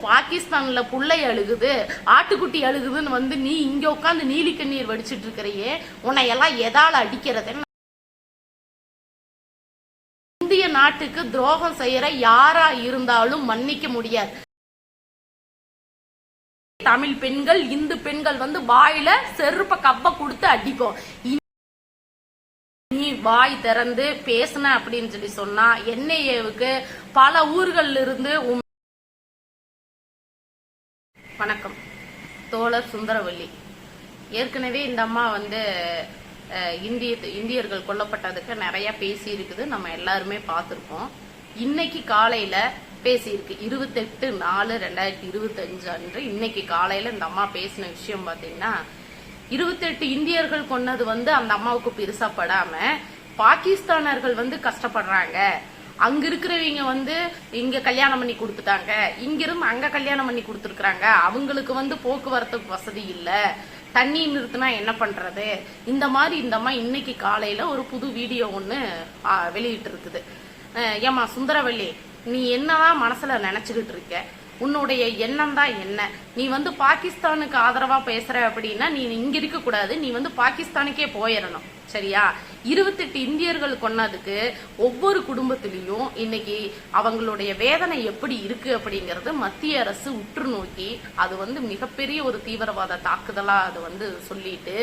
பாகிஸ்தான்ல புள்ளை அழுகுது ஆட்டுக்குட்டி அழுகுதுன்னு வந்து நீ இங்க உட்காந்து நீலி கண்ணீர் வடிச்சிட்டு இருக்கிறையே உன்னை எல்லாம் எதால அடிக்கிறது இந்திய நாட்டுக்கு துரோகம் செய்யற யாரா இருந்தாலும் மன்னிக்க முடியாது. தமிழ் பெண்கள் இந்து பெண்கள் வந்து வாயில செருப்ப கப்ப கொடுத்து அடிக்கும் நீ வாய் திறந்து பேசுன அப்படின்னு சொல்லி சொன்னா என்ஐஏவுக்கு பல ஊர்கள்ல இருந்து வணக்கம். தோழர் சுந்தரவல்லி ஏற்கனவே இந்த அம்மா வந்து இந்திய இந்தியர்கள் கொல்லப்பட்டதுக்கு நிறைய பேசியிருக்குது. நம்ம எல்லாருமே பார்த்துருக்கோம் இன்னைக்கு காலையில பேசியிருக்கு. இருபத்தெட்டு நாலு ரெண்டாயிரத்தி இருபத்தஞ்சு அன்று இன்னைக்கு காலையில இந்த அம்மா பேசின விஷயம் பார்த்தீங்கன்னா இருபத்தெட்டு இந்தியர்கள் கொன்னது வந்து அந்த அம்மாவுக்கு பெருசா படாம பாகிஸ்தானர்கள் வந்து கஷ்டப்படுறாங்க. அங்க இருக்கிறவங்க வந்து இங்க கல்யாணம் பண்ணி கொடுத்துட்டாங்க. இங்கிருந்து அங்க கல்யாணம் பண்ணி கொடுத்துருக்காங்க அவங்களுக்கு வந்து போக்குவரத்துக்கு வசதி இல்ல. தண்ணி நிறுத்தினா என்ன பண்றது? இந்த மாதிரி இந்தம்மா இன்னைக்கு காலையில ஒரு புது வீடியோ ஒண்ணு வெளியிட்டு இருக்குது ஏமா ஏம்மா நீ என்னதான் மனசுல நினைச்சுக்கிட்டு இருக்க? உன்னுடைய எண்ணம் தான் என்ன? நீ வந்து பாகிஸ்தானுக்கு ஆதரவா பேசுற அப்படின்னா நீ இங்க இருக்க கூடாது. நீ வந்து பாகிஸ்தானுக்கே போயிடணும் சரியா? இருபத்தெட்டு இந்தியர்கள் கொன்னதுக்கு ஒவ்வொரு குடும்பத்திலையும் இன்னைக்கு அவங்களுடைய வேதனை எப்படி இருக்கு அப்படிங்கறது மத்திய அரசு உற்று நோக்கி அது வந்து மிகப்பெரிய ஒரு தீவிரவாத தாக்குதலா அது வந்து சொல்லிட்டு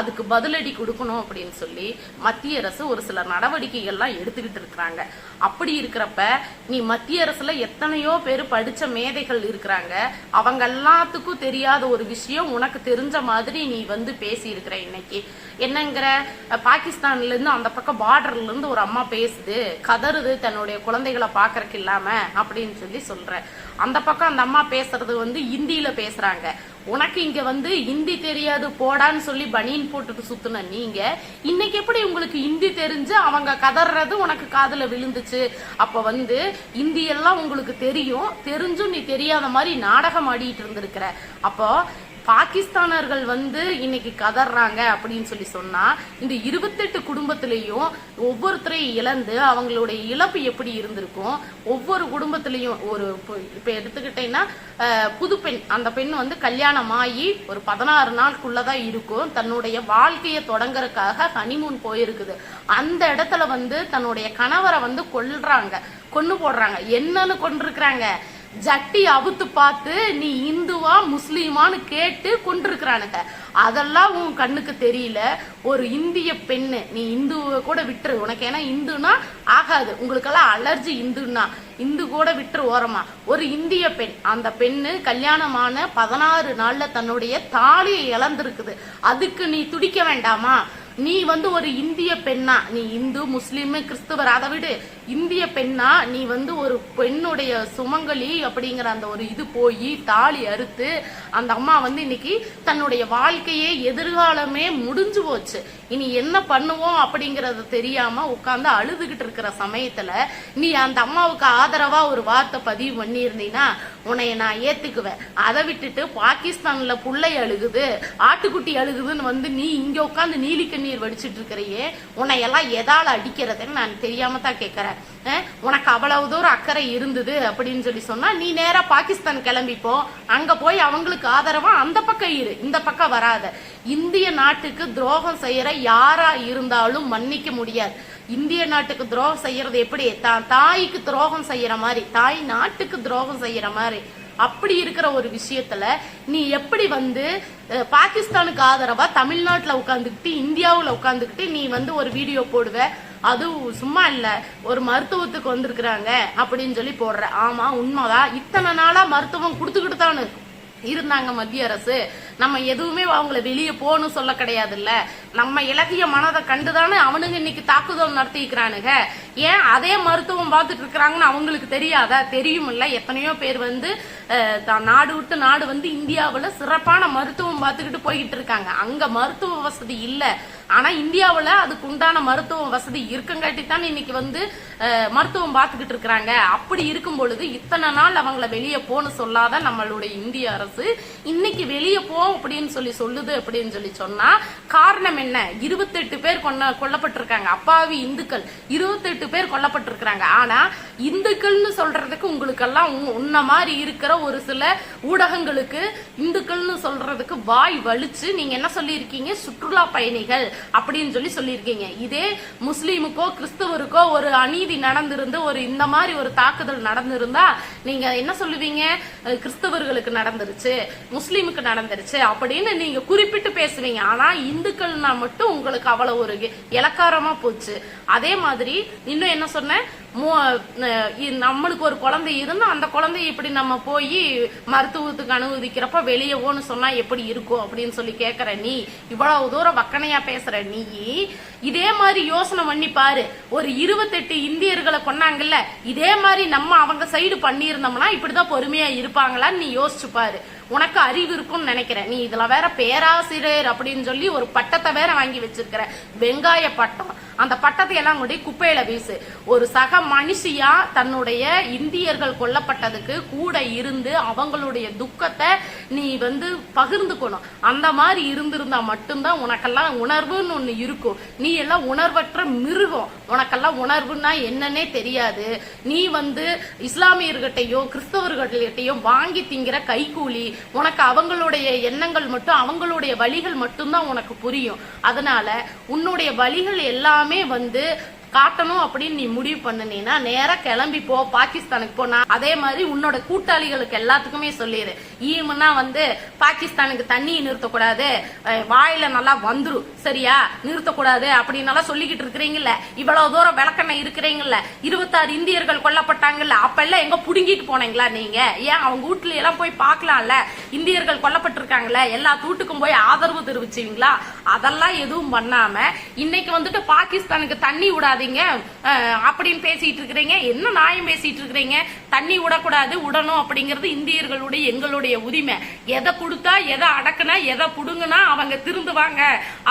அதுக்கு பதிலடி கொடுக்கணும் அப்படின்னு சொல்லி மத்திய அரசு ஒரு சில நடவடிக்கைகள்லாம் எடுத்துக்கிட்டு இருக்கிறாங்க. அப்படி இருக்கிறப்ப நீ மத்திய அரசுல எத்தனையோ பேர் படிச்ச மேதைகள் இருக்கிறாங்க. அவங்க எல்லாத்துக்கும் தெரியாத ஒரு விஷயம் உனக்கு தெரிஞ்ச மாதிரி நீ வந்து பேசி இருக்கிற இன்னைக்கு. என்னங்கிற பாகிஸ்தான்லேருந்து பாகிஸ்தான்ல இருந்து அந்த பக்கம் பார்டர்ல இருந்து ஒரு அம்மா பேசுது கதறுது தன்னுடைய குழந்தைகளை பார்க்கறக்கு இல்லாம அப்படின்னு சொல்லி சொல்ற. அந்த பக்கம் அந்த அம்மா பேசுறது வந்து இந்தியில பேசுறாங்க. உனக்கு இங்க வந்து இந்தி தெரியாது போடான்னு சொல்லி பனியன் போட்டுட்டு சுத்துன நீங்க. இன்னைக்கு எப்படி உங்களுக்கு இந்தி தெரிஞ்சு அவங்க கதறது உனக்கு காதுல விழுந்துச்சு? அப்ப வந்து இந்தி எல்லாம் உங்களுக்கு தெரியும் தெரிஞ்சும் நீ தெரியாத மாதிரி நாடகம் ஆடிட்டு இருந்திருக்கிற. அப்போ பாகிஸ்தானர்கள் வந்து இன்னைக்கு கதறாங்க அப்படின்னு சொல்லி சொன்னா இந்த இருபத்தெட்டு குடும்பத்திலையும் ஒவ்வொருத்தரையும் இழந்து அவங்களுடைய இழப்பு எப்படி இருந்திருக்கும்? ஒவ்வொரு குடும்பத்திலையும் ஒரு இப்ப- எடுத்துக்கிட்டேன்னா புது பெண் அந்த பெண் வந்து கல்யாணம் ஆகி ஒரு பதினாறு நாளுக்குள்ளதான் இருக்கும். தன்னுடைய வாழ்க்கையை தொடங்கறதுக்காக ஹனிமூன் போயிருக்குது. அந்த இடத்துல வந்து தன்னுடைய கணவரை வந்து கொல்றாங்க கொண்டு போடுறாங்க. என்னன்னு கொண்டிருக்கிறாங்க ஜட்டி அவுத்து பார்த்து நீ இந்துவா முஸ்லீமான்னு கேட்டு கொண்டிருக்கிறானுங்க அதெல்லாம் உன் கண்ணுக்கு தெரியல. ஒரு இந்திய பெண்ணு நீ இந்துவை கூட விட்டுரு. உனக்கு ஏன்னா இந்துனா ஆகாது. உங்களுக்கெல்லாம் அலர்ஜி இந்துன்னா. இந்து கூட விட்டுரு ஓரமா. ஒரு இந்திய பெண் அந்த பெண்ணு கல்யாணமான பதினாறு நாள்ல தன்னுடைய தாலியை இழந்திருக்குது. அதுக்கு நீ துடிக்க வேண்டாமா? நீ வந்து ஒரு இந்திய பெண்ணா? நீ இந்து முஸ்லீம் கிறிஸ்துவர் அதை விடு. இந்திய பெண்ணா நீ வந்து ஒரு பெண்ணுடைய சுமங்கலி அப்படிங்கிற அந்த ஒரு இது போய் தாலி அறுத்து அந்த அம்மா வந்து இன்னைக்கு தன்னுடைய வாழ்க்கையே எதிர்காலமே முடிஞ்சு போச்சு. இனி என்ன பண்ணுவோம் அப்படிங்கறது தெரியாம உட்கார்ந்து அழுதுகிட்டு இருக்கிற சமயத்துல நீ அந்த அம்மாவுக்கு ஆதரவா ஒரு வார்த்தை பதிவு பண்ணியிருந்தீங்கன்னா உன்னைய நான் ஏத்துக்குவேன். அதை விட்டுட்டு பாகிஸ்தான்ல புள்ளை அழுகுது ஆட்டுக்குட்டி அழுகுதுன்னு வந்து நீ இங்க உட்காந்து நீலி கண்ணீர் வடிச்சிட்டு இருக்கிறையே உன்னையெல்லாம் எதால அடிக்கிறதுன்னு நான் தெரியாம தான் கேக்குறேன். உனக்கு அவ்வளவு தூரம் அக்கறை இருந்தது அப்படின்னு சொல்லி சொன்னா நீ நேரா பாகிஸ்தான் கிளம்பிப்போ. அங்க போய் அவங்களுக்கு ஆதரவா அந்த பக்கம் இரு. இந்த பக்கம் வராத. இந்திய நாட்டுக்கு துரோகம் செய்யற யாரா இருந்தாலும் மன்னிக்க முடியாது. இந்திய நாட்டுக்கு துரோகம் செய்யறது எப்படி? தான் தாய்க்கு துரோகம் செய்யற மாதிரி தாய் நாட்டுக்கு துரோகம் செய்யற மாதிரி. அப்படி இருக்கிற ஒரு விஷயத்துல நீ எப்படி வந்து பாகிஸ்தானுக்கு ஆதரவா தமிழ்நாட்டுல உட்காந்துக்கிட்டு இந்தியாவுல உட்காந்துக்கிட்டு நீ வந்து ஒரு வீடியோ போடுவ? அது சும்மா இல்ல ஒரு மருத்துவத்துக்கு வந்திருக்கிறாங்க அப்படின்னு சொல்லி போடுற. ஆமா உண்மைதான். இத்தனை நாளா மருத்துவம் கொடுத்துக்கிட்டு தானு இருந்தாங்க மத்திய அரசு. நம்ம எதுவுமே அவங்கள வெளியே போகணும் சொல்ல கிடையாதுல்ல. நம்ம இலகிய மனதை கண்டுதானே அவனுங்க இன்னைக்கு தாக்குதல் நடத்திக்கிறானுங்க. ஏன் அதே மருத்துவம் பார்த்துட்டு இருக்கிறாங்கன்னு அவங்களுக்கு தெரியாதா? தெரியும் இல்ல எத்தனையோ பேர் வந்து நாடு விட்டு நாடு வந்து இந்தியாவில் சிறப்பான மருத்துவம் பார்த்துக்கிட்டு போய்கிட்டு இருக்காங்க. அங்க மருத்துவ வசதி இல்லை. ஆனா இந்தியாவில் அதுக்கு உண்டான மருத்துவ வசதி இருக்கங்காட்டி தான் இன்னைக்கு வந்து மருத்துவம் பார்த்துக்கிட்டு இருக்கிறாங்க. அப்படி இருக்கும் பொழுது இத்தனை நாள் அவங்கள வெளியே போன்னு சொல்லாத நம்மளுடைய இந்திய அரசு இன்னைக்கு வெளியே போ அப்படின்னு சொல்லி சொல்லுது அப்படின்னு சொல்லி சொன்னா காரணம் என்ன? இருபத்தெட்டு பேர் கொன்ன கொல்லப்பட்டிருக்காங்க. அப்பாவி இந்துக்கள். இருபத்தெட்டு பேர் கொல்லப்பட்டிருக்கிறாங்க. ஆனா இந்துக்கள்னு சொல்றதுக்கு உங்களுக்கெல்லாம் உன்ன மாதிரி இருக்கிற ஒரு சில ஊடகங்களுக்கு இந்துக்கள்னு சொல்றதுக்கு வாய் வலிச்சு நீங்க என்ன சொல்லியிருக்கீங்க? சுற்றுலா பயணிகள். அப்படின்னு சொல்லி சொல்லியிருக்கீங்க. இதே முஸ்லீமுக்கோ கிறிஸ்தவருக்கோ ஒரு அநீதி நடந்திருந்து ஒரு இந்த மாதிரி ஒரு தாக்குதல் நடந்திருந்தா நீங்க என்ன சொல்லுவீங்க? கிறிஸ்தவர்களுக்கு நடந்துருச்சு முஸ்லீமுக்கு நடந்துருச்சு அப்படின்னு நீங்க குறிப்பிட்டு பேசுவீங்க. ஆனா இந்துக்கள்னா மட்டும் உங்களுக்கு அவ்வளவு ஒரு இலக்காரமா போச்சு. அதே மாதிரி இன்னும் என்ன சொன்னேன்? நம்மளுக்கு ஒரு குழந்தை இருந்தா அந்த குழந்தைய இப்படி நம்ம போய் மருத்துவத்துக்கு அனுமதிக்கிறப்ப வெளியவோன்னு சொன்னால் சொன்னா எப்படி இருக்கும் அப்படின்னு சொல்லி கேக்குற நீ இவ்வளவு தூரம் வக்கனையா பேசுற நீ இதே மாதிரி யோசனை பண்ணி பாரு. ஒரு இருபத்தெட்டு இந்தியர்களை கொண்டாங்கல்ல இதே மாதிரி நம்ம அவங்க சைடு பண்ணியிருந்தோம்னா இப்படிதான் பொறுமையா இருப்பாங்களான்னு நீ யோசிச்சு பாரு. உனக்கு அறிவு இருக்கும்னு நினைக்கிறேன். நீ இதுல வேற பேராசிரியர் அப்படின்னு சொல்லி ஒரு பட்டத்தை வேற வாங்கி வச்சிருக்கிற. வெங்காய பட்டம் அந்த பட்டத்தை எல்லாம் கொண்டு குப்பையில வீசு. ஒரு சக மனுஷியா தன்னுடைய இந்தியர்கள் கொல்லப்பட்டதுக்கு கூட இருந்து அவங்களுடைய துக்கத்தை நீ வந்து பகிர்ந்துக்கணும். அந்த மாதிரி இருந்திருந்தா மட்டும்தான் உனக்கெல்லாம் உணர்வுன்னு ஒண்ணு இருக்கும். நீ எல்லாம் உணர்வற்ற மிருகம். உனக்கெல்லாம் உணர்வுன்னா என்னன்னே தெரியாது. நீ வந்து இஸ்லாமியர்கிட்டையோ கிறிஸ்தவர்கள்கிட்டையோ வாங்கி திங்கிற கைக்கூலி உனக்கு அவங்களுடைய எண்ணங்கள் மட்டும் அவங்களுடைய வழிகள் மட்டும்தான் உனக்கு புரியும். அதனால உன்னுடைய வழிகள் எல்லாம் எல்லாமே வந்து காட்டணும் அப்படின்னு நீ முடிவு பண்ணினா நேரா கிளம்பி போ பாகிஸ்தானுக்கு போ. நான் அதே மாதிரி உன்னோட கூட்டாளிகளுக்கு எல்லாத்துக்குமே சொல்லிடு. ஈமுன்னா வந்து பாகிஸ்தானுக்கு தண்ணி நிறுத்தக்கூடாது. வாயில நல்லா வந்துரும் சரியா? நிறுத்தக்கூடாது அப்படின்னாலாம் சொல்லிக்கிட்டு இருக்கிறீங்கல்ல. இவ்வளவு தூரம் விளக்கண்ண இருக்கிறீங்கல்ல. இருபத்தாறு இந்தியர்கள் கொல்லப்பட்டாங்கல்ல. அப்ப எல்லாம் எங்க புடுங்கிட்டு போனீங்களா நீங்க? ஏன் அவங்க வீட்டுல எல்லாம் போய் பார்க்கலாம்ல? இந்தியர்கள் கொல்லப்பட்டிருக்காங்கல்ல. எல்லா தூட்டுக்கும் போய் ஆதரவு தெரிவிச்சீங்களா? அதெல்லாம் எதுவும் பண்ணாம இன்னைக்கு வந்துட்டு பாகிஸ்தானுக்கு தண்ணி விடாது விடாதீங்க அப்படின்னு பேசிட்டு இருக்கிறீங்க. என்ன நியாயம் பேசிட்டு இருக்கிறீங்க? தண்ணி விடக்கூடாது விடணும் அப்படிங்கிறது இந்தியர்களுடைய எங்களுடைய உரிமை. எதை கொடுத்தா எதை அடக்குனா எதை புடுங்கினா அவங்க திருந்துவாங்க.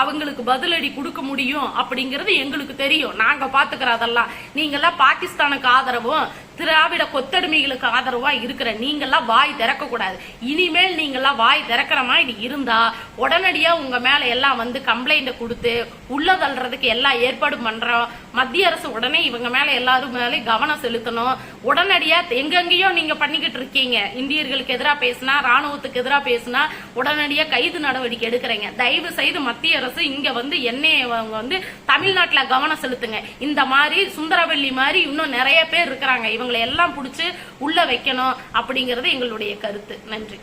அவங்களுக்கு பதிலடி கொடுக்க முடியும் அப்படிங்கிறது எங்களுக்கு தெரியும். நாங்க பாத்துக்கிறோம் அதெல்லாம் நீங்கெல்லாம் பாகிஸ்தானுக்கு ஆதரவும் திராவிட கொத்தடிமைகளுக்கு ஆதரவா இருக்கிற நீங்கெல்லாம் வாய் திறக்க கூடாது இனிமேல் நீங்கெல்லாம் வாய் திறக்கிற மாதிரி இருந்தா உடனடியா உங்க மேல எல்லாம் வந்து கம்ப்ளைண்ட் கொடுத்து உள்ள தள்ளுறதுக்கு எல்லாம் ஏற்பாடு பண்றோம். மத்திய அரசு உடனே இவங்க மேல எல்லாரும் மேலே கவனம் செலுத்தணும். உடனடியா எங்கெங்கேயோ நீங்க பண்ணிக்கிட்டு இருக்கீங்க. இந்தியர்களுக்கு எதிராக பேசினா ராணுவத்துக்கு எதிராக பேசினா உடனடியா கைது நடவடிக்கை எடுக்கிறீங்க. தயவு செய்து மத்திய அரசு இங்க வந்து என்னைய அவங்க வந்து தமிழ்நாட்டுல கவனம் செலுத்துங்க. இந்த மாதிரி சுந்தரவல்லி மாதிரி இன்னும் நிறைய பேர் இருக்கிறாங்க. இவங்க இவங்களை எல்லாம் பிடிச்சி உள்ள வைக்கணும் அப்படிங்கிறது எங்களுடைய கருத்து. நன்றி.